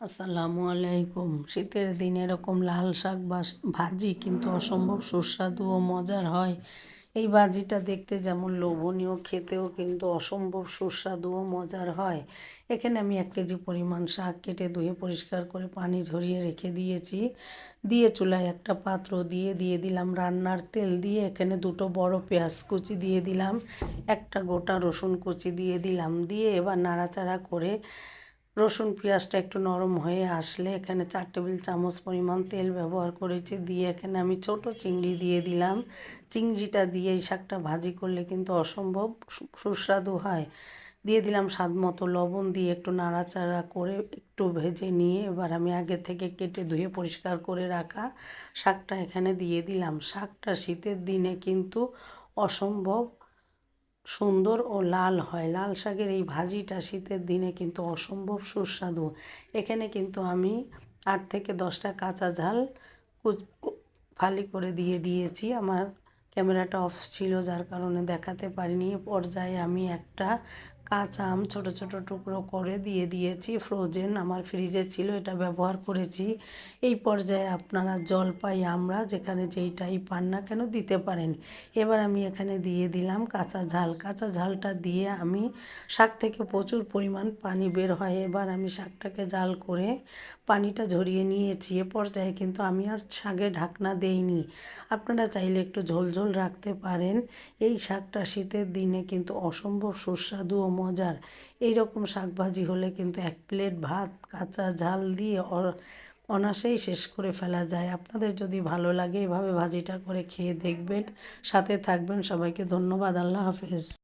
আসসালামু আলাইকুম। শীতের দিনে এরকম লাল শাক ভাজি কিন্তু অসম্ভব সুস্বাদু ও মজার হয়। এই ভাজিটা দেখতে যেমন লোভনীয়, খেতেও কিন্তু অসম্ভব সুস্বাদু ও মজার হয়। এখানে আমি এক কেজি পরিমাণ শাক কেটে ধুয়ে পরিষ্কার করে পানি ঝরিয়ে রেখে দিয়েছি। দিয়ে চুলায় একটা পাত্র দিয়ে দিয়ে দিলাম রান্নার তেল দিয়ে। এখানে দুটো বড় পেঁয়াজ কুচি দিয়ে দিলাম, একটা গোটা রসুন কুচি দিয়ে দিলাম। দিয়ে এবার নাড়াচাড়া করে রসুন পেঁয়াজটা একটু নরম হয়ে আসলে এখানে চার টেবিল চামচ পরিমাণ তেল ব্যবহার করেছি। দিয়ে এখানে আমি ছোট চিংড়ি দিয়ে দিলাম। চিংড়িটা দিয়ে এই শাকটা ভাজি করলে কিন্তু অসম্ভব সুস্বাদু হয়। দিয়ে দিলাম স্বাদ মতো লবণ দিয়ে একটু নাড়াচাড়া করে একটু ভেজে নিয়ে এবার আমি আগে থেকে কেটে ধুয়ে পরিষ্কার করে রাখা শাকটা এখানে দিয়ে দিলাম। শাকটা শীতের দিনে কিন্তু অসম্ভব সুন্দর ও লাল হয়। লাল শাকের এই ভাজিটা শীতের দিনে কিন্তু অসম্ভব সুস্বাদু। এখানে কিন্তু আমি আট থেকে দশটা কাঁচা ঝাল কুচ- ফালি করে দিয়ে দিয়েছি। আমার ক্যামেরাটা অফ ছিল, যার কারণে দেখাতে পারিনি। পর্যায়ে আমি একটা কাঁচা আম ছোটো ছোটো টুকরো করে দিয়ে দিয়েছি। ফ্রোজেন আমার ফ্রিজে ছিল, এটা ব্যবহার করেছি। এই পর্যায়ে আপনারা জল পাই আমরা যেখানে যেইটাই পান না কেন দিতে পারেন। এবার আমি এখানে দিয়ে দিলাম কাঁচা ঝাল। কাঁচা ঝালটা দিয়ে আমি শাক থেকে প্রচুর পরিমাণ পানি বের হয়। এবার আমি শাকটাকে জাল করে পানিটা ঝরিয়ে নিয়েছি। এ পর্যায়ে কিন্তু আমি আর শাকে ঢাকনা দেইনি। আপনারা চাইলে একটু ঝোল ঝোল রাখতে পারেন। এই শাকটা শীতের দিনে কিন্তু অসম্ভব সুস্বাদু মজার। এই রকম শাকভাজি হলে কিন্তু এক প্লেট ভাত, কাঁচা ঝাল দিয়ে অ- অনায়াসেই শেষ করে ফেলা যায়। আপনাদের যদি ভালো লাগে এভাবে ভাজিটা করে খেয়ে দেখবেন, সাথে থাকবেন। সবাইকে ধন্যবাদ। আল্লাহ হাফেজ।